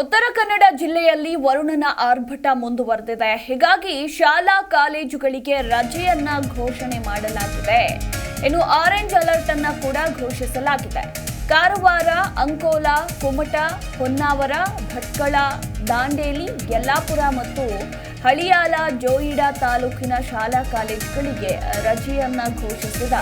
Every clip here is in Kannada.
ಉತ್ತರ ಕನ್ನಡ ಜಿಲ್ಲೆಯಲ್ಲಿ ವರುಣನ ಆರ್ಭಟ ಮುಂದುವರೆದಿದೆ. ಹೀಗಾಗಿ ಶಾಲಾ ಕಾಲೇಜುಗಳಿಗೆ ರಜೆಯನ್ನ ಘೋಷಣೆ ಮಾಡಲಾಗಿದೆ. ಇನ್ನು ಆರೆಂಜ್ ಅಲರ್ಟ್ ಅನ್ನ ಕೂಡ ಘೋಷಿಸಲಾಗಿದೆ. ಕಾರವಾರ, ಅಂಕೋಲ, ಕುಮಟ, ಹೊನ್ನಾವರ, ಭಟ್ಕಳ, ದಾಂಡೇಲಿ, ಯಲ್ಲಾಪುರ ಮತ್ತು ಹಳಿಯಾಲ ಜೋಯಿಡಾ ತಾಲೂಕಿನ ಶಾಲಾ ಕಾಲೇಜುಗಳಿಗೆ ರಜೆಯನ್ನ ಘೋಷಿಸಿದ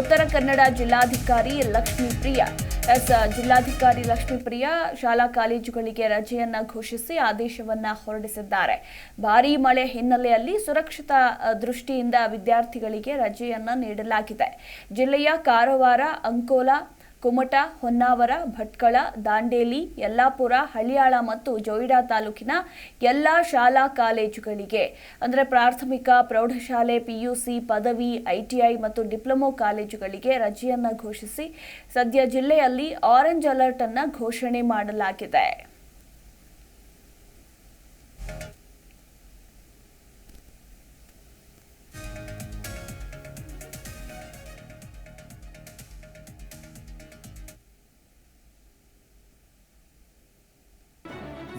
ಉತ್ತರ ಕನ್ನಡ ಜಿಲ್ಲಾಧಿಕಾರಿ ಲಕ್ಷ್ಮೀಪ್ರಿಯ. ಎಸ್, ಜಿಲ್ಲಾಧಿಕಾರಿ ಲಕ್ಷ್ಮೀಪ್ರಿಯ ಶಾಲಾ ಕಾಲೇಜುಗಳಿಗೆ ರಜೆಯನ್ನ ಘೋಷಿಸಿ ಆದೇಶವನ್ನ ಹೊರಡಿಸಿದ್ದಾರೆ. ಭಾರೀ ಮಳೆ ಹಿನ್ನೆಲೆಯಲ್ಲಿ ಸುರಕ್ಷತಾ ದೃಷ್ಟಿಯಿಂದ ವಿದ್ಯಾರ್ಥಿಗಳಿಗೆ ರಜೆಯನ್ನ ನೀಡಲಾಗಿದೆ. ಜಿಲ್ಲೆಯ ಕಾರವಾರ, ಅಂಕೋಲ ಕುಮಟ, ಹೊನ್ನಾವರ, ಭಟ್ಕಳ, ದಾಂಡೇಲಿ, ಯಲ್ಲಾಪುರ, ಹಳಿಯಾಳ ಮತ್ತು ಜೋಯಿಡಾ ತಾಲೂಕಿನ ಎಲ್ಲ ಶಾಲಾ ಕಾಲೇಜುಗಳಿಗೆ. ಅಂದರೆ ಪ್ರಾಥಮಿಕ, ಪ್ರೌಢಶಾಲೆ, ಪಿಯುಸಿ, ಪದವಿ ಐಟಿಐ ಮತ್ತು ಡಿಪ್ಲೊಮೊ ಕಾಲೇಜುಗಳಿಗೆ ರಜೆಯನ್ನು ಘೋಷಿಸಿ ಸದ್ಯ ಜಿಲ್ಲೆಯಲ್ಲಿ ಆರೆಂಜ್ ಅಲರ್ಟ್ ಅನ್ನು ಘೋಷಣೆ ಮಾಡಲಾಗಿದೆ.